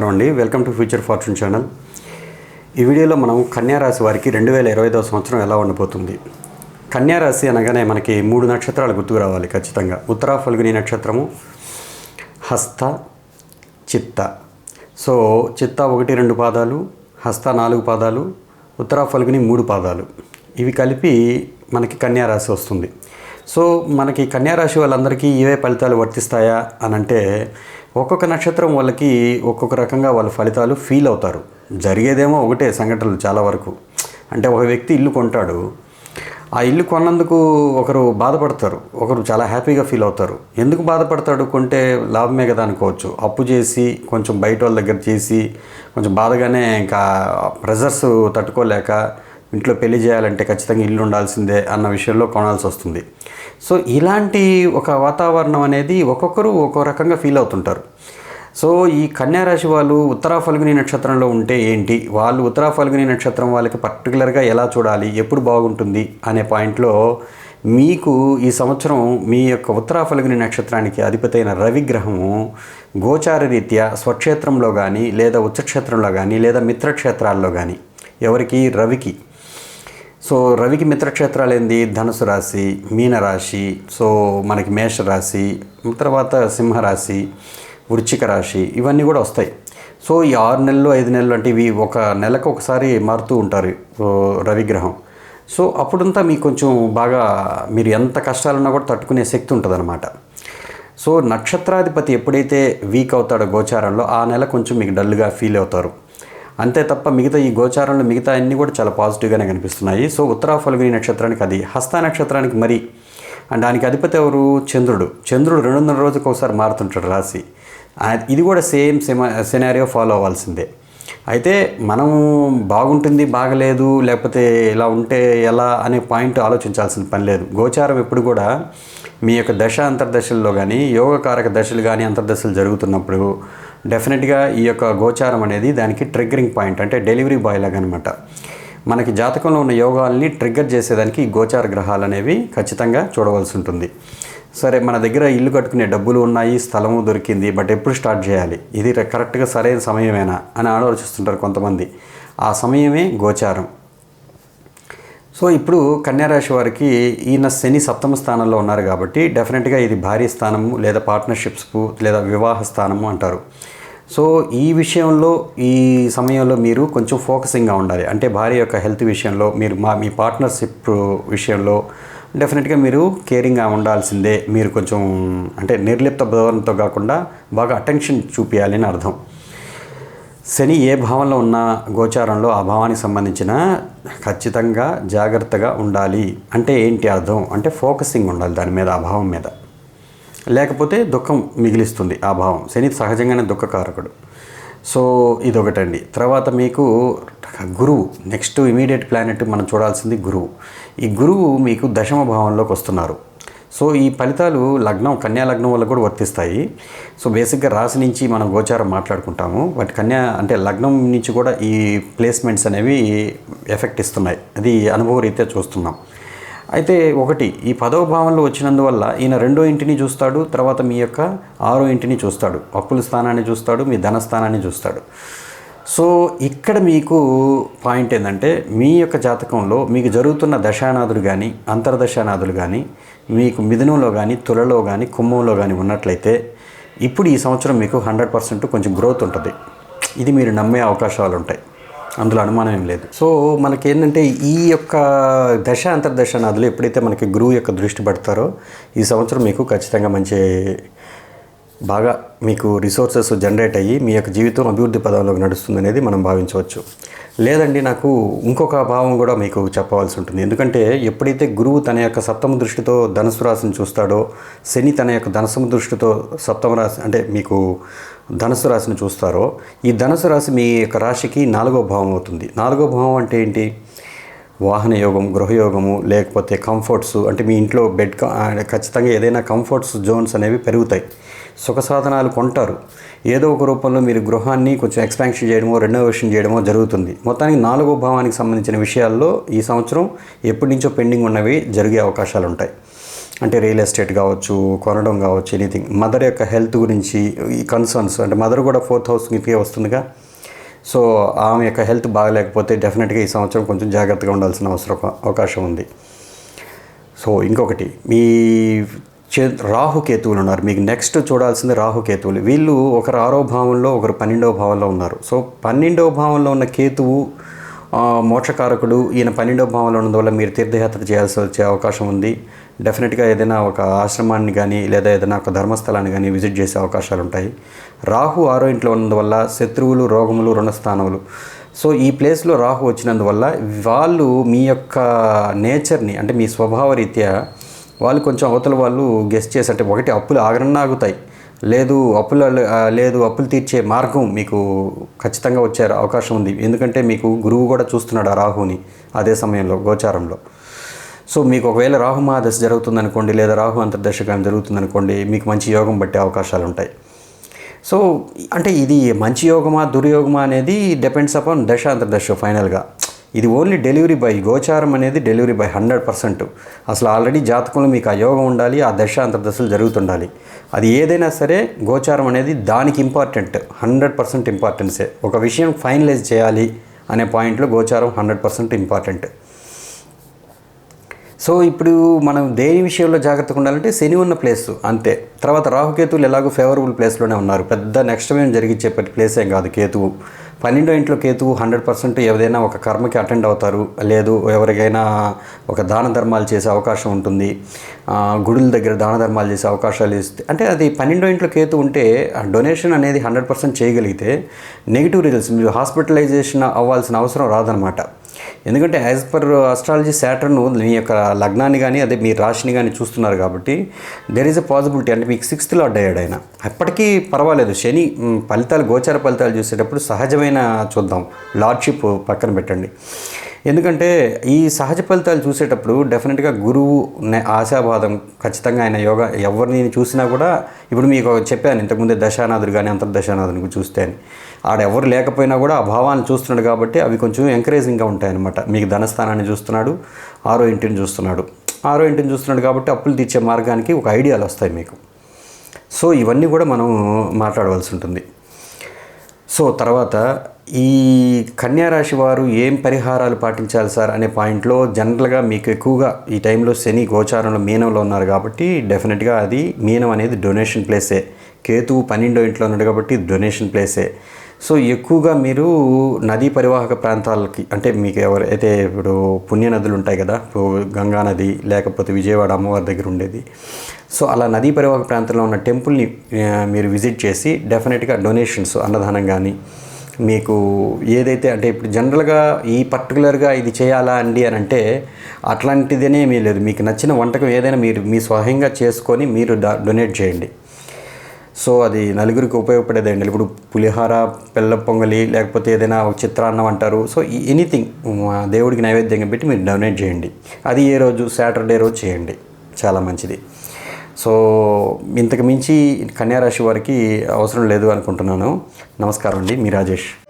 నమస్కారం అండి. Welcome to Future Fortune channel. ఈ వీడియోలో మనం కన్యారాశి వారికి రెండు వేల ఇరవై ఐదవ సంవత్సరం ఎలా ఉండబోతుంది? కన్యారాశి అనగానే మనకి మూడు నక్షత్రాలు గుర్తుకు రావాలి ఖచ్చితంగా. ఉత్తరా ఫల్గుని నక్షత్రము హస్త చిత్త. సో చిత్త ఒకటి రెండు పాదాలు హస్త నాలుగు పాదాలు ఉత్తరా ఫల్గుని మూడు పాదాలు. ఇవి కలిపి మనకి కన్యారాశి వస్తుంది. సో మనకి కన్యా రాశి వాళ్ళందరికీ ఇవే ఫలితాలు వర్తిస్తాయా అని అంటే ఒక్కొక్క నక్షత్రం వాళ్ళకి ఒక్కొక్క రకంగా వాళ్ళ ఫలితాలు ఫీల్ అవుతారు. జరిగేదేమో ఒకటే సంఘటనలు చాలా వరకు. అంటే ఒక వ్యక్తి ఇల్లు కొంటాడు. ఆ ఇల్లు కొన్నందుకు ఒకరు బాధపడతారు. ఒకరు చాలా హ్యాపీగా ఫీల్ అవుతారు. ఎందుకు బాధపడతాడు? కొంటే లాభమే కదా అనుకోవచ్చు. అప్పు చేసి కొంచెం బయట వాళ్ళ దగ్గర చేసి కొంచెం బాధగానే ఇంకా ప్రెజర్స్ తట్టుకోలేక ఇంట్లో పెళ్ళి చేయాలంటే ఖచ్చితంగా ఇల్లు ఉండాల్సిందే అన్న విషయంలో కొనాల్సి వస్తుంది. సో ఇలాంటి ఒక వాతావరణం అనేది ఒక్కొక్కరు ఒక్కో రకంగా ఫీల్ అవుతుంటారు. సో ఈ కన్యారాశి వాళ్ళు ఉత్తరా ఫల్గుని నక్షత్రంలో ఉంటే ఏంటి? వాళ్ళు ఉత్తరా ఫల్గుని నక్షత్రం వాళ్ళకి పర్టికులర్గా ఎలా చూడాలి? ఎప్పుడు బాగుంటుంది? అనే పాయింట్లో మీకు ఈ సంవత్సరం మీ యొక్క ఉత్తరా ఫల్గుని నక్షత్రానికి అధిపతైన రవిగ్రహము గోచార రీత్యా స్వక్షేత్రంలో కానీ లేదా ఉచ్చక్షేత్రంలో కానీ లేదా మిత్రక్షేత్రాల్లో కానీ ఎవరికి? రవికి. సో రవికి మిత్రక్షేత్రాలు ఏంది? ధనుసు రాశి మీనరాశి సో మనకి మేషరాశి తర్వాత సింహరాశి వృచ్చిక రాశి ఇవన్నీ కూడా వస్తాయి. సో ఈ ఆరు నెలలు ఐదు నెలలు అంటే ఇవి ఒక నెలకు ఒకసారి మారుతూ ఉంటారు రవిగ్రహం సో అప్పుడంతా మీకు కొంచెం బాగా మీరు ఎంత కష్టాలున్నా కూడా తట్టుకునే శక్తి ఉంటుందన్నమాట. సో నక్షత్రాధిపతి ఎప్పుడైతే వీక్ అవుతాడో గోచారంలో ఆ నెల కొంచెం మీకు డల్గా ఫీల్ అవుతారు. అంతే తప్ప మిగతా ఈ గోచారంలో మిగతా అన్నీ కూడా చాలా పాజిటివ్గానే కనిపిస్తున్నాయి. సో ఉత్తరా ఫల్గుని నక్షత్రానికి అది హస్త నక్షత్రానికి మరి. అండ్ దానికి అధిపతి ఎవరు? చంద్రుడు. చంద్రుడు రెండున్నర రోజుకి ఒకసారి మారుతుంటాడు రాశి. ఇది కూడా సేమ్ సినారియో ఫాలో అవ్వాల్సిందే. అయితే మనం బాగుంటుంది బాగలేదు లేకపోతే ఇలా ఉంటే ఎలా అనే పాయింట్ ఆలోచించాల్సిన పని లేదు. గోచారం ఎప్పుడు కూడా మీ యొక్క దశ అంతర్దశల్లో కానీ యోగకారక దశలు కానీ అంతర్దశలు జరుగుతున్నప్పుడు డెఫినెట్గా ఈ యొక్క గోచారం అనేది దానికి ట్రిగ్గరింగ్ పాయింట్ అంటే డెలివరీ బాయ్ లాగా అనమాట మనకి జాతకంలో ఉన్న యోగాల్ని ట్రిగ్గర్ చేసేదానికి ఈ గోచార గ్రహాలు అనేవి ఖచ్చితంగా చూడవలసి ఉంటుంది. సరే మన దగ్గర ఇల్లు కట్టుకునే డబ్బులు ఉన్నాయి స్థలము దొరికింది బట్ ఎప్పుడు స్టార్ట్ చేయాలి? ఇది కరెక్ట్గా సరైన సమయమేనా? అని ఆలోచిస్తుంటారు కొంతమంది. ఆ సమయమే గోచారం. సో ఇప్పుడు కన్యారాశి వారికి ఈయన శని సప్తమ స్థానంలో ఉన్నారు కాబట్టి డెఫినెట్గా ఇది భారీ స్థానము లేదా పార్ట్నర్షిప్స్ లేదా వివాహ స్థానము అంటారు. సో ఈ విషయంలో ఈ సమయంలో మీరు కొంచెం ఫోకసింగ్గా ఉండాలి. అంటే భార్య యొక్క హెల్త్ విషయంలో మీరు మా మీ పార్ట్నర్షిప్ విషయంలో డెఫినెట్గా మీరు కేరింగ్గా ఉండాల్సిందే. మీరు కొంచెం అంటే నిర్లిప్త ధోరణితో కాకుండా బాగా అటెన్షన్ చూపించాలి అని అర్థం. శని ఏ భావంలో ఉన్న గోచారంలో ఆ భావానికి సంబంధించిన ఖచ్చితంగా జాగ్రత్తగా ఉండాలి అంటే ఏంటి అర్థం? అంటే ఫోకసింగ్ ఉండాలి దాని మీద ఆ భావం మీద. లేకపోతే దుఃఖం మిగిలిస్తుంది ఆ భావం. శని సహజంగానే దుఃఖకారకుడు. సో ఇదొకటండి. తర్వాత మీకు గురువు నెక్స్ట్ ఇమీడియట్ ప్లానెట్ మనం చూడాల్సింది గురువు. ఈ గురువు మీకు దశమ భావంలోకి వస్తున్నారు. సో ఈ ఫలితాలు లగ్నం కన్యా లగ్నం వల్ల కూడా వర్తిస్తాయి. సో బేసిక్గా రాశి నుంచి మనం గోచారం మాట్లాడుకుంటాము. బట్ కన్యా అంటే లగ్నం నుంచి కూడా ఈ ప్లేస్మెంట్స్ అనేవి ఎఫెక్ట్ ఇస్తున్నాయి. అది అనుభవ రీత్యా చూస్తున్నాం. అయితే ఒకటి ఈ పదవ భావంలో వచ్చినందువల్ల ఈయన రెండో ఇంటిని చూస్తాడు తర్వాత మీ యొక్క ఆరో ఇంటిని చూస్తాడు. అప్పుల స్థానాన్ని చూస్తాడు మీ ధన స్థానాన్ని చూస్తాడు. సో ఇక్కడ మీకు పాయింట్ ఏంటంటే మీ యొక్క జాతకంలో మీకు జరుగుతున్న దశానాథులు కానీ అంతర్దశానాథులు కానీ మీకు మిథునంలో కానీ తులలో కానీ కుంభంలో కానీ ఉన్నట్లయితే ఇప్పుడు ఈ సంవత్సరం మీకు హండ్రెడ్ పర్సెంట్ కొంచెం గ్రోత్ ఉంటుంది. ఇది మీరు నమ్మే అవకాశాలు ఉంటాయి. అందులో అనుమానం ఏం లేదు. సో మనకి ఏంటంటే ఈ యొక్క దశ అంతర్దశ నదులు ఎప్పుడైతే మనకి గురువు యొక్క దృష్టి పడతారో ఈ సంవత్సరం మీకు ఖచ్చితంగా మంచి బాగా మీకు రిసోర్సెస్ జనరేట్ అయ్యి మీ యొక్క జీవితం అభివృద్ధి పదంలోకి నడుస్తుంది అనేది మనం భావించవచ్చు. లేదండి నాకు ఇంకొక భావం కూడా మీకు చెప్పవలసి ఉంటుంది. ఎందుకంటే ఎప్పుడైతే గురువు తన యొక్క సప్తమ దృష్టితో ధనుసు రాశిని చూస్తాడో శని తన యొక్క ధనసమ దృష్టితో సప్తమ రాశి అంటే మీకు ధనుసు రాశిని చూస్తారో ఈ ధనుసు రాశి మీ యొక్క రాశికి నాలుగో భావం అవుతుంది. నాలుగో భావం అంటే ఏంటి? వాహన యోగం గృహయోగము లేకపోతే కంఫర్ట్స్ అంటే మీ ఇంట్లో బెడ్ ఖచ్చితంగా ఏదైనా కంఫర్ట్స్ జోన్స్ అనేవి పెరుగుతాయి. సుఖ సాధనాలు కొంటారు. ఏదో ఒక రూపంలో మీరు గృహాన్ని కొంచెం ఎక్స్పాన్షన్ చేయడమో రెనోవేషన్ చేయడమో జరుగుతుంది. మొత్తానికి నాలుగో భావానికి సంబంధించిన విషయాల్లో ఈ సంవత్సరం ఎప్పటి నుంచో పెండింగ్ ఉన్నవి జరిగే అవకాశాలు ఉంటాయి. అంటే రియల్ ఎస్టేట్ కావచ్చు కొనడం కావచ్చు ఎనీథింగ్ మదర్ యొక్క హెల్త్ గురించి ఈ కన్సర్న్స్ అంటే మదర్ కూడా ఫోర్త్ హౌస్ కిందకే వస్తుందిగా. సో ఆమె యొక్క హెల్త్ బాగలేకపోతే డెఫినెట్గా ఈ సంవత్సరం కొంచెం జాగ్రత్తగా ఉండాల్సిన అవసరం అవకాశం ఉంది. సో ఇంకొకటి. మీ చే రాహుకేతువులు ఉన్నారు. మీకు నెక్స్ట్ చూడాల్సింది రాహుకేతువులు. వీళ్ళు ఒకరు ఆరో భావంలో ఒకరు పన్నెండవ భావంలో ఉన్నారు. సో పన్నెండవ భావంలో ఉన్న కేతువు మోక్షకారకుడు ఈయన పన్నెండవ భావంలో ఉన్నందువల్ల మీరు తీర్థయాత్ర చేయాల్సి వచ్చే అవకాశం ఉంది. డెఫినెట్గా ఏదైనా ఒక ఆశ్రమాన్ని కానీ లేదా ఏదైనా ఒక ధర్మస్థలాన్ని కానీ విజిట్ చేసే అవకాశాలు ఉంటాయి. రాహు ఆరో ఇంట్లో ఉన్నందువల్ల శత్రువులు రోగములు రుణస్థానములు. సో ఈ ప్లేస్లో రాహు వచ్చినందువల్ల వాళ్ళు మీ యొక్క నేచర్ని అంటే మీ స్వభావ రీత్యా వాళ్ళు కొంచెం అవతల వాళ్ళు గెస్ట్ చేసి అంటే ఒకటి అప్పులు ఆగరన్నా ఆగుతాయి. లేదు అప్పుల లేదు అప్పులు తీర్చే మార్గం మీకు ఖచ్చితంగా వచ్చే అవకాశం ఉంది. ఎందుకంటే మీకు గురువు కూడా చూస్తున్నాడు ఆ రాహుని అదే సమయంలో గోచారంలో. సో మీకు ఒకవేళ రాహు మహాదశ జరుగుతుందనుకోండి లేదా రాహు అంతర్దశ కానీ జరుగుతుందనుకోండి మీకు మంచి యోగం పట్టే అవకాశాలు ఉంటాయి. సో అంటే ఇది మంచి యోగమా దుర్యోగమా అనేది డిపెండ్స్ అపాన్ దశ అంతర్దశ ఫైనల్గా ఇది ఓన్లీ డెలివరీ బై గోచారం అనేది డెలివరీ బై హండ్రెడ్ పర్సెంట్ అసలు ఆల్రెడీ జాతకంలో మీకు ఆ యోగం ఉండాలి ఆ దశ అంతర్దశలు జరుగుతుండాలి. అది ఏదైనా సరే గోచారం అనేది దానికి ఇంపార్టెంట్ హండ్రెడ్ పర్సెంట్ ఇంపార్టెన్సే ఒక విషయం ఫైనలైజ్ చేయాలి అనే పాయింట్లో గోచారం హండ్రెడ్ పర్సెంట్ ఇంపార్టెంట్ సో ఇప్పుడు మనం దేని విషయంలో జాగ్రత్తగా ఉండాలంటే శని ఉన్న ప్లేస్ అంతే. తర్వాత రాహుకేతువులు ఎలాగో ఫేవరబుల్ ప్లేస్లోనే ఉన్నారు. పెద్ద నెక్స్ట్ మేము జరిగించే ప్లేస్ ఏం కాదు కేతువు. పన్నెండో ఇంట్లో కేతువు హండ్రెడ్ పర్సెంట్ ఏదైనా ఒక కర్మకి అటెండ్ అవుతారు. లేదు ఎవరికైనా ఒక దాన ధర్మాలు చేసే అవకాశం ఉంటుంది. గుడుల దగ్గర దాన ధర్మాలు చేసే అవకాశాలు ఇస్తే అంటే అది పన్నెండో ఇంట్లో కేతు ఉంటే డొనేషన్ అనేది హండ్రెడ్ పర్సెంట్ చేయగలిగితే నెగిటివ్ రిజల్ట్స్ మీరు హాస్పిటలైజేషన్ అవ్వాల్సిన అవసరం రాదనమాట. ఎందుకంటే యాజ్ పర్ అస్ట్రాలజీ శాటర్న్ మీ యొక్క లగ్నాన్ని కానీ అదే మీ రాశిని కానీ చూస్తున్నారు కాబట్టి దెర్ ఈజ్ అ పాసిబిలిటీ అంటే మీకు సిక్స్త్ లార్డ్ అయ్యాడు ఆయన. అప్పటికీ పర్వాలేదు. శని ఫలితాలు గోచార ఫలితాలు చూసేటప్పుడు సహజమైన చూద్దాం. లార్డ్షిప్ పక్కన పెట్టండి. ఎందుకంటే ఈ సహజ ఫలితాలు చూసేటప్పుడు డెఫినెట్గా గురువు నే- ఆశావాదం ఖచ్చితంగా ఆయన యోగా ఎవరిని చూసినా కూడా ఇప్పుడు మీకు చెప్పాను ఇంతకుముందే దశానాథుడు కానీ అంతర్దశానాథుని చూస్తే అని. ఆడెవరు లేకపోయినా కూడా ఆ భావాన్ని చూస్తున్నాడు కాబట్టి అవి కొంచెం ఎంకరేజింగ్గా ఉంటాయన్నమాట. మీకు ధనస్థానాన్ని చూస్తున్నాడు ఆరో ఇంటిని చూస్తున్నాడు. ఆరో ఇంటిని చూస్తున్నాడు కాబట్టి అప్పులు తీర్చే మార్గానికి ఒక ఐడియాలు వస్తాయి మీకు. సో ఇవన్నీ కూడా మనం మాట్లాడవలసి ఉంటుంది. సో తర్వాత ఈ కన్యారాశి వారు ఏం పరిహారాలు పాటించాలి సార్ అనే పాయింట్లో జనరల్గా మీకు ఎక్కువగా ఈ టైంలో శని గోచారంలో మీనంలో ఉన్నారు కాబట్టి డెఫినెట్గా అది మీనం అనేది డొనేషన్ ప్లేసే. కేతువు పన్నెండో ఇంట్లో ఉన్నాడు కాబట్టి డొనేషన్ ప్లేసే. సో ఎక్కువగా మీరు నదీ పరివాహక ప్రాంతాలకి అంటే మీకు ఎవరైతే ఇప్పుడు పుణ్య నదులు ఉంటాయి కదా ఇప్పుడు గంగా నది లేకపోతే విజయవాడ అమ్మవారి దగ్గర ఉండేది. సో అలా నదీ పరివాహక ప్రాంతంలో ఉన్న టెంపుల్ని మీరు విజిట్ చేసి డెఫినెట్గా డొనేషన్స్ అన్నదానం కానీ మీకు ఏదైతే అంటే ఇప్పుడు జనరల్గా ఈ పర్టికులర్గా ఇది చేయాలా అండి అని అంటే అట్లాంటిదనే మీ లేదు. మీకు నచ్చిన వంటకం ఏదైనా మీరు మీ స్వయంగా చేసుకొని మీరు డొనేట్ చేయండి. సో అది నలుగురికి ఉపయోగపడేదండి. ఇప్పుడు పులిహార పిల్ల పొంగలి లేకపోతే ఏదైనా ఒక చిత్రాన్నం అంటారు. సో ఎనీథింగ్ దేవుడికి నైవేద్యంగా పెట్టి మీరు డొనేట్ చేయండి. అది ఏ రోజు? సాటర్డే రోజు చేయండి. చాలా మంచిది. సో ఇంతకు మించి కన్యారాశి వారికి అవసరం లేదు అనుకుంటున్నాను. నమస్కారం అండి. మీ రాజేష్.